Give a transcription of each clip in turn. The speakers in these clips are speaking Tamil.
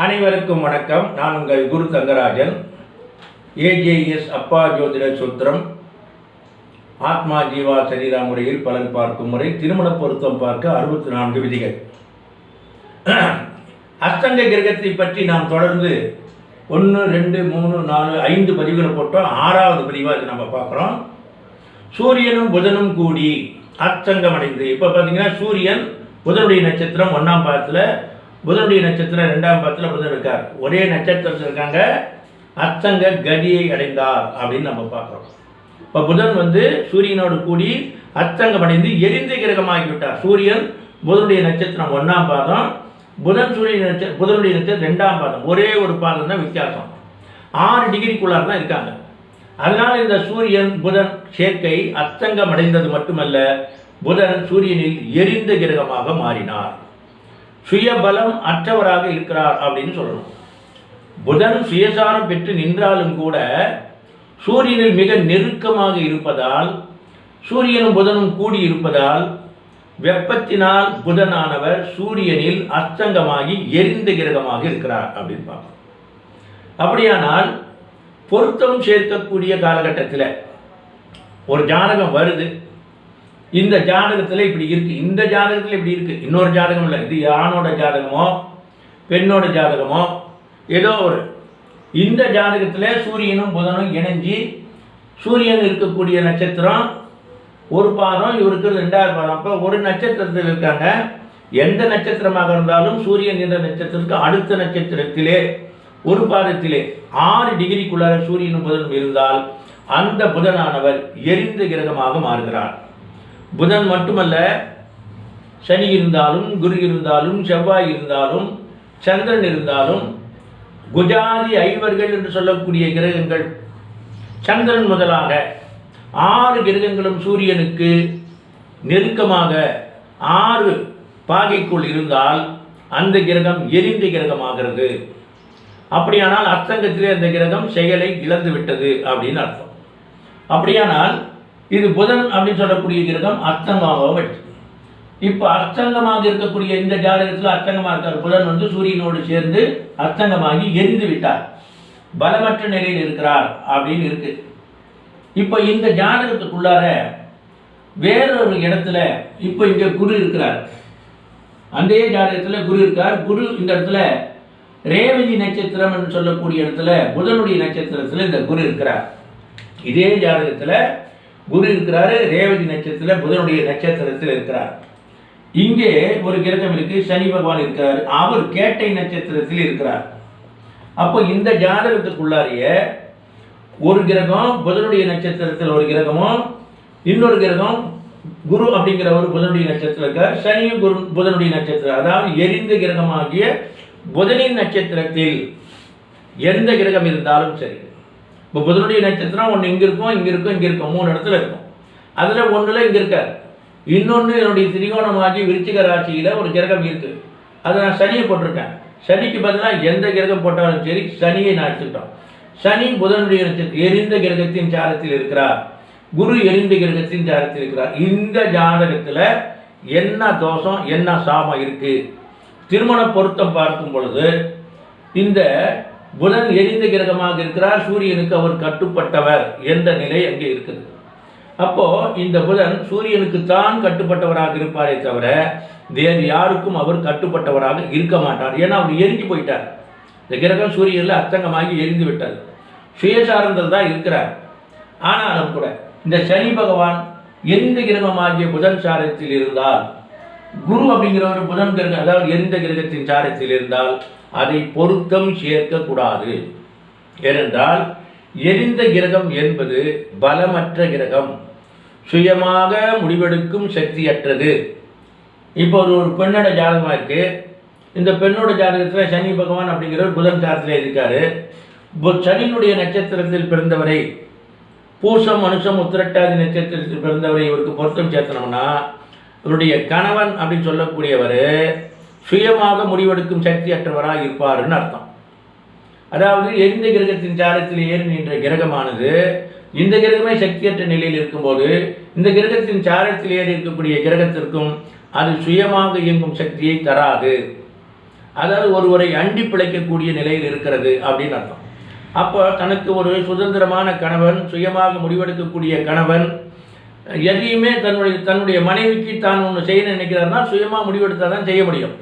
அனைவருக்கும் வணக்கம். நான் உங்கள் குரு தங்கராஜன். ஏஜேஎஸ் அப்பா ஜோதிட சூத்திரம். ஆத்மா ஜீவா சரீரா முறையில் பலன் பார்க்கும் முறை திருமண பொருத்தம் பார்க்க அறுபத்தி நான்கு விதிகள். அஷ்டங்க கிரகத்தை பற்றி நாம் தொடர்ந்து ஒன்று ரெண்டு மூணு நாலு ஐந்து பதிவுகளை போட்டோம். ஆறாவது பதிவாக இது நம்ம பார்க்குறோம். சூரியனும் புதனும் கூடி அச்சங்கம் அடைந்து இப்போ பார்த்தீங்கன்னா சூரியன் புதனுடைய நட்சத்திரம் ஒன்றாம் பாதத்தில் புதனுடைய நட்சத்திரம் ரெண்டாம் பாதத்தில் புதன் இருக்கார். ஒரே நட்சத்திரத்தில் இருக்காங்க. அச்சங்க கதியை அடைந்தார் அப்படின்னு நம்ம பார்க்குறோம். இப்போ புதன் வந்து சூரியனோடு கூடி அச்சங்கம் அடைந்து எரிந்து கிரகமாகிவிட்டார். சூரியன் புதனுடைய நட்சத்திரம் ஒன்றாம் பாதம் புதன் சூரியன் நட்ச புதனுடைய நட்சத்திரம் ரெண்டாம் பாதம். ஒரே ஒரு பாதம் தான் வித்தியாசம். ஆறு டிகிரிக்குள்ளார் தான் இருக்காங்க. அதனால் இந்த சூரியன் புதன் சேர்க்கை அத்தங்கம் அடைந்தது மட்டுமல்ல புதன் சூரியனில் எரிந்த கிரகமாக மாறினார். சுயபலம் அற்றவராக இருக்கிறார் அப்படின்னு சொல்லணும் புதன் சுயசாரம் பெற்று நின்றாலும் கூட சூரியனில் மிக நெருக்கமாக இருப்பதால் சூரியனும் புதனும் கூடி இருப்பதால் வெப்பத்தினால் புதனானவர் சூரியனில் அஸ்தங்கமாகி எரிந்த கிரகமாக இருக்கிறார் அப்படின்னு பார்க்கணும் அப்படியானால் பொருத்தம் சேர்க்கக்கூடிய காலகட்டத்தில் ஒரு ஜாதகம் வருது. இந்த ஜாதகத்தில் இப்படி இருக்குது இந்த ஜாதகத்தில் இப்படி இருக்குது இன்னொரு ஜாதகம் இல்லை இது ஆணோட ஜாதகமோ பெண்ணோட ஜாதகமோ ஏதோ ஒரு. இந்த ஜாதகத்தில் சூரியனும் புதனும் இணைஞ்சி சூரியன் இருக்கக்கூடிய நட்சத்திரம் ஒரு பாதம் இவருக்கு ரெண்டாவது பாதம். அப்போ ஒரு நட்சத்திரத்தில் இருக்காங்க. எந்த நட்சத்திரமாக இருந்தாலும் சூரியன் என்ற நட்சத்திரத்துக்கு அடுத்த நட்சத்திரத்திலே ஒரு பாதத்திலே ஆறு டிகிரிக்குள்ளார சூரியனும் புதனும் இருந்தால் அந்த புதனானவர் எரிந்த கிரகமாக மாறுகிறார். புதன் மட்டுமல்ல சனி இருந்தாலும் குரு இருந்தாலும் செவ்வாய் இருந்தாலும் சந்திரன் இருந்தாலும் குஜாதி ஐவர்கள் என்று சொல்லக்கூடிய கிரகங்கள் சந்திரன் முதலாக ஆறு கிரகங்களும் சூரியனுக்கு நெருக்கமாக ஆறு பாகைக்குள் இருந்தால் அந்த கிரகம் எரிந்த கிரகமாகிறது. அப்படியானால் அர்த்தங்கத்திலே அந்த கிரகம் செயலை இழந்து விட்டது அப்படின்னு அர்த்தம். அப்படியானால் இது புதன் அப்படின்னு சொல்லக்கூடிய கிரகம் அர்த்தமாகவும் எடுத்து இப்போ அர்த்தங்கமாக இருக்கக்கூடிய இந்த ஜாதகத்தில் அர்த்தங்கமாக இருக்கார். புதன் வந்து சூரியனோடு சேர்ந்து அர்த்தங்கமாகி எரிந்து விட்டார். பலமற்ற நிலையில் இருக்கிறார் அப்படின்னு இருக்கு. இப்போ இந்த ஜாதகத்துக்குள்ளார வேறொரு இடத்துல இப்போ இங்கே குரு இருக்கிறார். அந்த ஜாதகத்தில் குரு இருக்கார். குரு இந்த இடத்துல ரேவதி நட்சத்திரம் என்று சொல்லக்கூடிய இடத்துல புதனுடைய நட்சத்திரத்தில் இந்த குரு இருக்கிறார். இதே ஜாதகத்தில் குரு இருக்கிறாரு ரேவதி நட்சத்திரத்தில் புதனுடைய நட்சத்திரத்தில் இருக்கிறார். இங்கே ஒரு கிரகம் இருக்கு சனி பகவான் இருக்கிறார் அவர் கேட்டை நட்சத்திரத்தில் இருக்கிறார். அப்போ இந்த ஜாதகத்துக்குள்ளாரிய ஒரு கிரகம் புதனுடைய நட்சத்திரத்தில் ஒரு கிரகமும் இன்னொரு கிரகம் குரு அப்படிங்கிற ஒரு புதனுடைய நட்சத்திரம் இருக்கார் சனியும் குரு புதனுடைய நட்சத்திரம் அதாவது எரிந்த கிரகமாகிய புதனின் நட்சத்திரத்தில் எந்த கிரகம் இருந்தாலும் சரி. இப்போ புதனுடைய நட்சத்திரம் ஒன்று இங்கே இருக்கும் இங்கே இருக்கும் இங்கே இருக்கும். மூணு இடத்துல இருக்கும். அதில் ஒன்றில் இங்கே இருக்கார். இன்னொன்று என்னுடைய திரிகோணமாகி விருச்சிக ராசியில் ஒரு கிரகம் இருக்குது அதை நான் சனியை போட்டிருக்கேன். சனிக்கு பதிலாக எந்த கிரகம் போட்டாலும் சரி சனியை நான் எடுத்துக்கிட்டோம். சனி புதனுடைய நட்சத்திரம் எரிந்த கிரகத்தின் சாரத்தில் இருக்கிறார். குரு எரிந்த கிரகத்தின் சாரத்தில் இருக்கிறார். இந்த ஜாதகத்தில் என்ன தோஷம் என்ன சாபம் இருக்குது திருமண பொருத்தம் பார்க்கும் பொழுது இந்த புதன் எரிந்த கிரகமாக இருக்கிறார் சூரியனுக்கு அவர் கட்டுப்பட்டவர் என்ற நிலை அங்கே இருக்குது. அப்போ இந்த புதன் சூரியனுக்கு தான் கட்டுப்பட்டவராக இருப்பாரே தவிர வேறு யாருக்கும் அவர் கட்டுப்பட்டவராக இருக்க மாட்டார். ஏன்னா அவர் எரிஞ்சு போயிட்டார். இந்த கிரகம் சூரியனில் அத்தங்கமாகி எரிந்து விட்டது. சுயசாரந்தல் தான் இருக்கிறார். ஆனாலும் கூட இந்த சனி பகவான் எந்த கிரகமாகிய புதன் சாரத்தில் இருந்தால் குரு அப்படிங்கிற ஒரு புதன் கிரகம் அதாவது எரிந்த கிரகத்தின் சாரத்தில் இருந்தால் அதை பொருத்தம் சேர்க்கக்கூடாது. ஏனென்றால் எரிந்த கிரகம் என்பது பலமற்ற கிரகம். சுயமாக முடிவெடுக்கும் சக்தியற்றது. இப்போ ஒரு ஒரு பெண்ணோட ஜாதகமாக இருக்கு. இந்த பெண்ணோட ஜாதகத்தில் சனி பகவான் அப்படிங்கிறவர் புதன் சாரத்தில் இருக்காரு. சனியினுடைய நட்சத்திரத்தில் பிறந்தவரை பூசம் மனுஷம் உத்திரட்டாதி நட்சத்திரத்தில் பிறந்தவரை இவருக்கு பொருத்தம் சேர்த்தனோம்னா இவருடைய கணவன் அப்படின்னு சொல்லக்கூடியவர் சுயமாக முடிவெடுக்கும் சக்தியற்றவராக இருப்பாருன்னு அர்த்தம். அதாவது எரிந்த கிரகத்தின் சாரத்தில் ஏறி நின்ற கிரகமானது இந்த கிரகமே சக்தியற்ற நிலையில் இருக்கும்போது இந்த கிரகத்தின் சாரத்தில் ஏறி இருக்கக்கூடிய கிரகத்திற்கும் அது சுயமாக இயங்கும் சக்தியை தராது. அதாவது ஒருவரை அண்டி பிழைக்கக்கூடிய நிலையில் இருக்கிறது அப்படின்னு அர்த்தம். அப்போ தனக்கு ஒரு சுதந்திரமான கணவன் சுயமாக முடிவெடுக்கக்கூடிய கணவன் எதையுமே தன்னுடைய தன்னுடைய மனைவிக்கு தான் ஒன்று செய்ய நினைக்கிறார்னா சுயமாக முடிவெடுத்தால் தான் செய்ய முடியும்.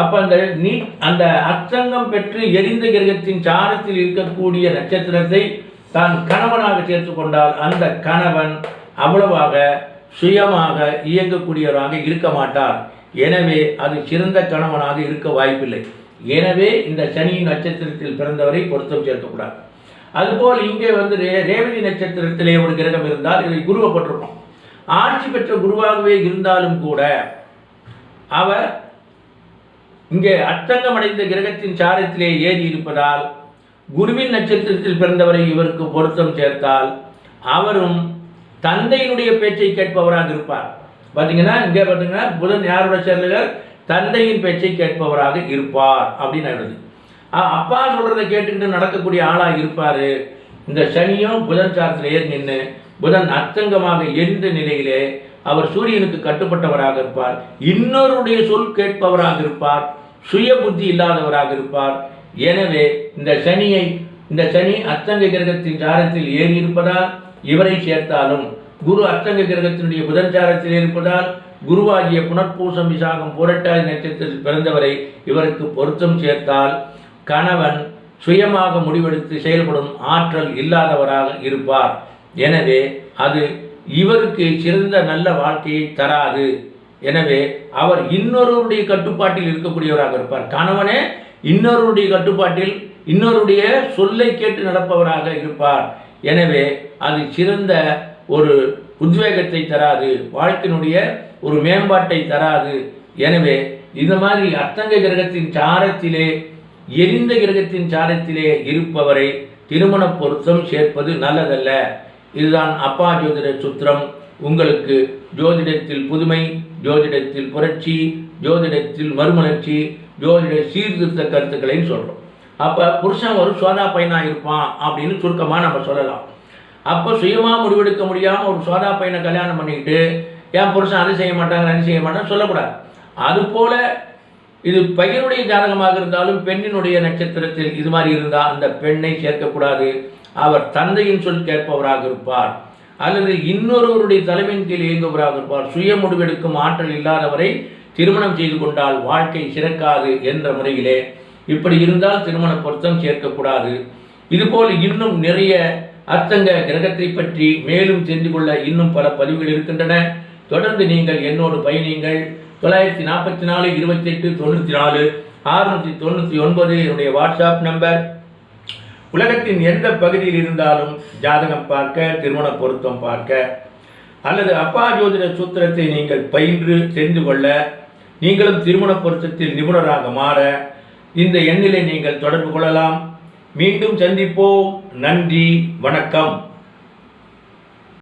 அப்போ அந்த நீ அந்த அச்சங்கம் பெற்று எரிந்த கிரகத்தின் சாரத்தில் இருக்கக்கூடிய நட்சத்திரத்தை தான் கணவனாக சேர்த்து கொண்டால் அந்த கணவன் அவ்வளவாக சுயமாக இயங்கக்கூடியவராக இருக்க மாட்டார். எனவே அது சிறந்த கணவனாக இருக்க வாய்ப்பில்லை. எனவே இந்த சனியின் நட்சத்திரத்தில் பிறந்தவரை பொருத்தம் சேர்க்கக்கூடாது. அதுபோல் இங்கே வந்து ரே ரேவதி நட்சத்திரத்திலே ஒரு கிரகம் இருந்தால் இதை குருவப்பட்டிருக்கும் ஆட்சி பெற்ற குருவாகவே இருந்தாலும் கூட அவர் இங்கே அச்சங்கமடைந்த கிரகத்தின் சாரத்திலே ஏறி இருப்பதால் குருவின் நட்சத்திரத்தில் பிறந்தவரை இவருக்கு பொருத்தம் சேர்த்தால் அவரும் தந்தையினுடைய பேச்சை கேட்பவராக இருப்பார். பார்த்தீங்கன்னா இங்கே பார்த்தீங்கன்னா புதன் யாரோட சேர்ந்தவர்? தந்தையின் பேச்சை கேட்பவராக இருப்பார் அப்படின்னு எழுது அப்பா சொல்றதை கேட்டுக்கிட்டு நடக்கக்கூடிய ஆளாக இருப்பார். இந்த சனியும் புதன் சாரத்தில் ஏறி நின்று புதன் அத்தங்கமாக எரிந்த நிலையிலே அவர் சூரியனுக்கு கட்டுப்பட்டவராக இருப்பார். இன்னொருடைய சொல் கேட்பவராக இருப்பார். சுய புத்தி இல்லாதவராக இருப்பார். எனவே இந்த சனியை இந்த சனி அத்தங்க கிரகத்தின் சாரத்தில் ஏறி இருப்பதால் இவரை சேர்த்தாலும் குரு அத்தங்க கிரகத்தினுடைய புதன் சாரத்தில் இருப்பதால் குருவாகிய புனர்பூசம் விசாகம் புரட்டாதி நட்சத்திரத்தில் பிறந்தவரை இவருக்கு பொருத்தம் சேர்த்தால் கணவன் சுயமாக முடிவெடுத்து செயல்படும் ஆற்றல் இல்லாதவராக இருப்பார். எனவே அது இவருக்கு சிறந்த நல்ல வாழ்க்கையை தராது. எனவே அவர் இன்னொருவருடைய கட்டுப்பாட்டில் இருக்கக்கூடியவராக இருப்பார். கணவனே இன்னொருடைய கட்டுப்பாட்டில் இன்னொருடைய சொல்லை கேட்டு நடப்பவராக இருப்பார். எனவே அது சிறந்த ஒரு உத்வேகத்தை தராது. வாழ்க்கையினுடைய ஒரு மேம்பாட்டை தராது. எனவே இந்த மாதிரி அத்தங்க கிரகத்தின் சாரத்திலே எரிந்த கிரகத்தின் சாரத்திலே இருப்பவரை திருமண பொருத்தம் சேர்ப்பது நல்லதல்ல. இதுதான் அப்பா ஜோதிட சுத்திரம். உங்களுக்கு ஜோதிடத்தில் புதுமை ஜோதிடத்தில் புரட்சி ஜோதிடத்தில் மறுமலர்ச்சி ஜோதிட சீர்திருத்த கருத்துக்களையும் சொல்கிறோம் அப்போ புருஷன் ஒரு சோதா பையனாக இருப்பான் அப்படின்னு சுருக்கமாக நம்ம சொல்லலாம். அப்போ சுயமாக முடிவெடுக்க முடியாமல் ஒரு சோதா பையனை கல்யாணம் பண்ணிக்கிட்டு என் புருஷன் அது செய்ய மாட்டாங்க அது செய்ய மாட்டாங்க சொல்லக்கூடாது. அதுபோல் இது பையனுடைய ஜாதகமாக இருந்தாலும் பெண்ணினுடைய நட்சத்திரத்தில் இது மாதிரி இருந்தால் அந்த பெண்ணை சேர்க்கக்கூடாது. அவர் தந்தையின் சொல் கேட்பவராக இருப்பார். அல்லது இன்னொருவருடைய தலைமையின் கீழ் இயங்குபவராக இருப்பார். சுய முடிவெடுக்கும் ஆற்றல் இல்லாதவரை திருமணம் செய்து கொண்டால் வாழ்க்கை சிறக்காது என்ற முறையிலே இப்படி இருந்தால் திருமண பொருத்தம் சேர்க்கக்கூடாது. இதுபோல் இன்னும் நிறைய அர்த்தங்க கிரகத்தை பற்றி மேலும் தெரிந்து கொள்ள இன்னும் பல பதிவுகள் இருக்கின்றன. தொடர்ந்து நீங்கள் என்னோடு பயணியுங்கள். தொள்ளாயிரத்தி நாற்பத்தி நாலு இருபத்தெட்டு தொண்ணூற்றி நாலு அறுநூற்றி தொண்ணூற்றி ஒன்பது என்னுடைய வாட்ஸ்அப் நம்பர். உலகத்தின் எந்த பகுதியில் இருந்தாலும் ஜாதகம் பார்க்க திருமண பொருத்தம் பார்க்க அல்லது அப்பா ஜோதிட சூத்திரத்தை நீங்கள் பயின்று தெரிந்து கொள்ள நீங்களும் திருமண பொருத்தத்தில் நிபுணராக மாற இந்த எண்ணிலை நீங்கள் தொடர்பு கொள்ளலாம். மீண்டும் சந்திப்போம். நன்றி. வணக்கம்.